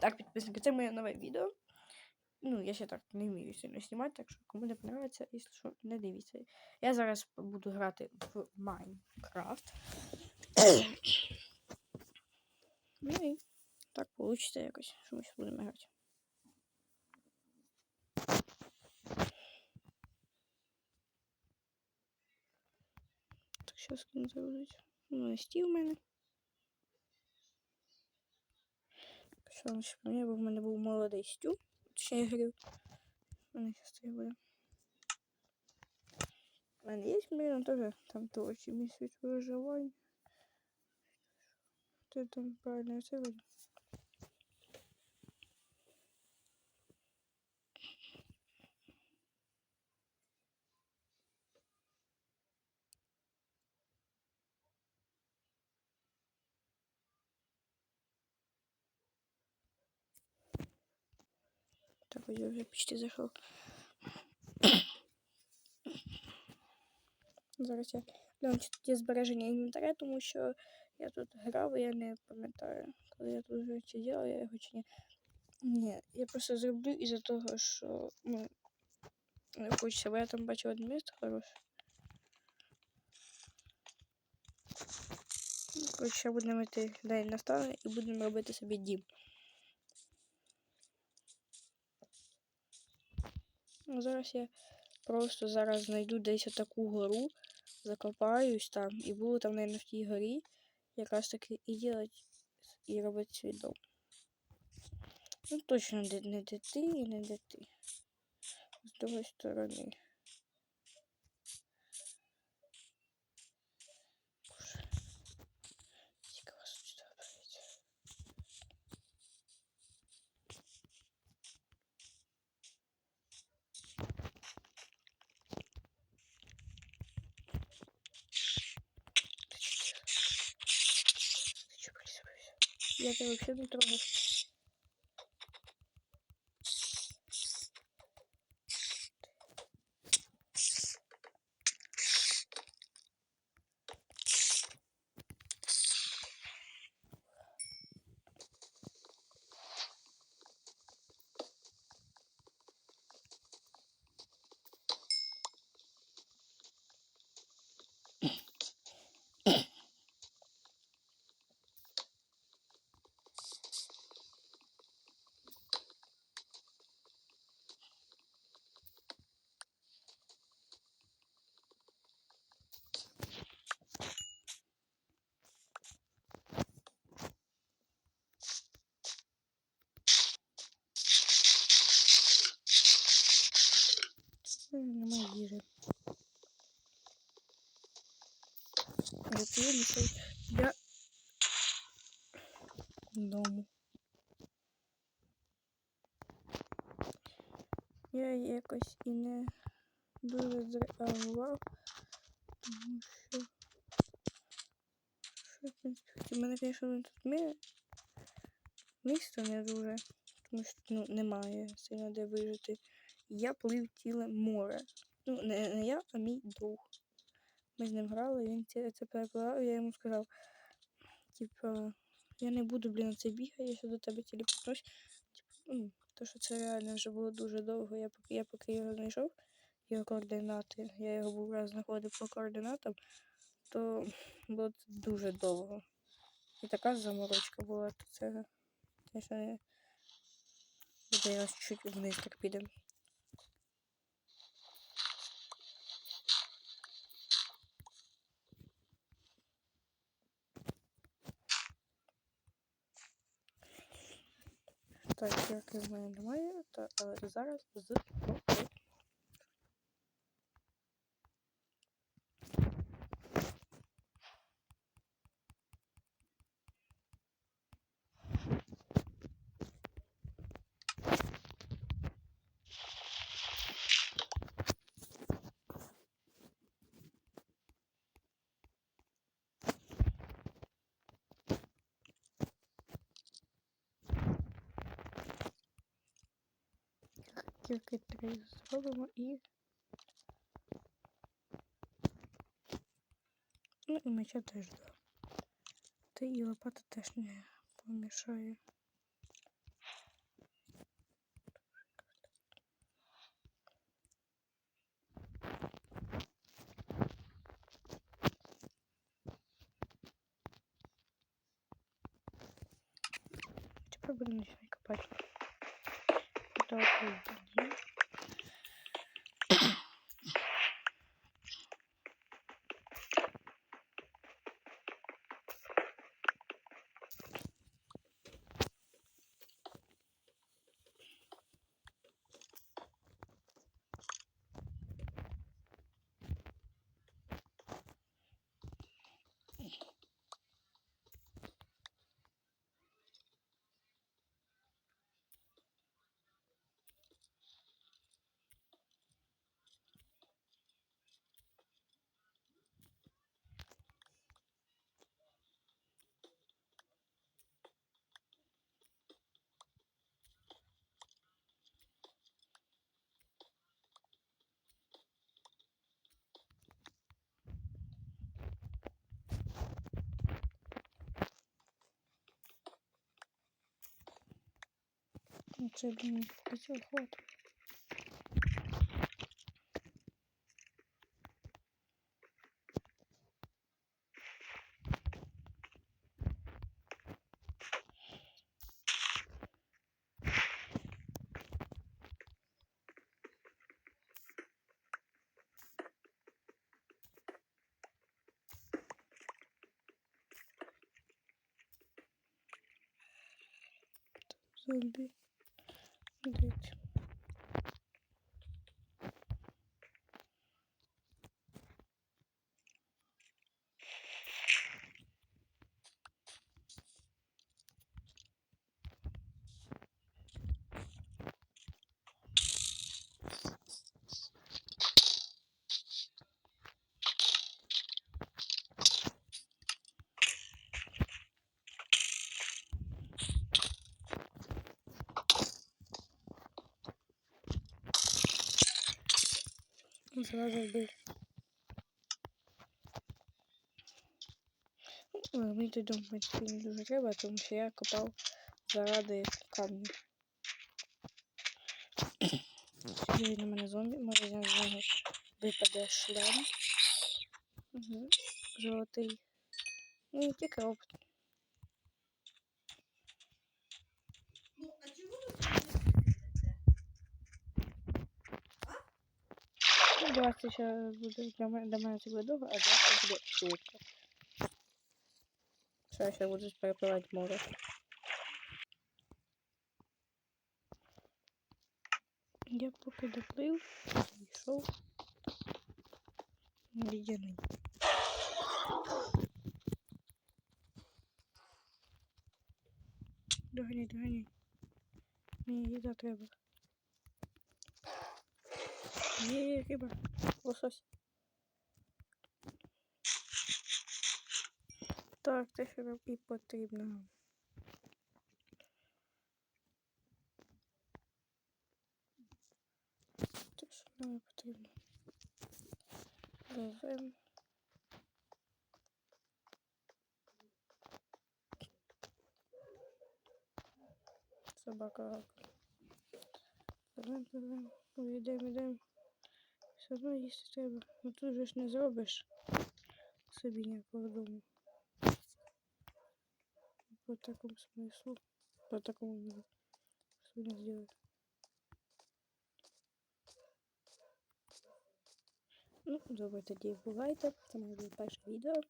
Так, підписники, це моє нове відео. Ну, я ще так не вмію сильно знімати, так що кому не подобається, якщо що, не дивіться. Я зараз буду грати в Майнкрафт. Ну і так вийде якось, що ми зараз будемо грати. Так, зараз кому заводить. Ну, стіл в мене. Що лише про мене, бо в мене був молодий стю. Ще я говорю. У мене зараз це буде. У мене є блін, теж там точно місяць виживання. Ти там правильно це буде. Так, я вже почти зайшов. Зараз я гляну, чи збереження інвентаря, тому що я тут грав, і я не пам'ятаю, коли я тут вже чи діяв, я його чи ні. Ні, я просто зроблю із-за того, що ну, не хочеться, бо я там бачив одне місце хороше. Коротше, будемо йти день настане і будемо робити собі дім. Ну, зараз я просто зараз знайду десь таку гору, закопаюсь там і буду там, наверное, в тій горі якраз таки і делать, і робити свій дом. Ну, точно не, не де ти і не де ти. З другої сторони. Я тебя вообще не трогаю. Немає їжі. Я тебе несу для дому. Я якось і не дуже зреагував, тому що, що в принципі. У мене, звісно, тут ми... місто не дуже, тому що ну, немає сильно де вижити. Я плив ціле море. Ну, не, не я, а мій друг. Ми з ним грали, він це перепливав, я йому сказав, типа, я не буду, блін, це бігати, я до тебе телепортнусь. Типу, ну, то, що це реально вже було дуже довго. Я поки я поки його знайшов, його координати, я його був раз знаходив по координатам, то було це дуже довго. І така заморочка була, то це, звісно, не зараз чуть вниз так підемо. Так, як в мене немає, та, але зараз з тільки три зробимо і. Ну і меча теж два. Та і лопата теж не помішає. Тепер будемо начинать копати. Так, тоді. Це, блін, до цього хватить. Зомбі. Дивіться. Зразу вбив. Мені той дом в принципі не дуже треба, тому я копав заради камню. Сьогодні на мене зомбі, може з нього шлем. Угу. Золотий. Ну і тільки опит. Ну, а чому ви це не сидите? Ну, 20 ще буде для мене, для мене це буде довго, а 20 буде швидко. Все, я ще буду перепливати море. Я поки доплив, йшов. Лідяний. Доганяй, доганяй. Мені їда треба. Є риба. Лосось. Так, те, що нам і потрібно. Те, що нам потрібно. Ловим. Собака. Пливем, пливем. Йдемо, йдемо. Все одно їсти треба. Ну тут же ж не зробиш собі ніякого дому. По такому смыслу. По такому. Что не сделать. Ну, добре, тоді бувайте. Це моє було перше відео.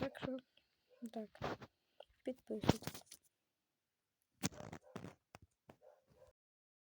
Так що, так, підписуйтесь.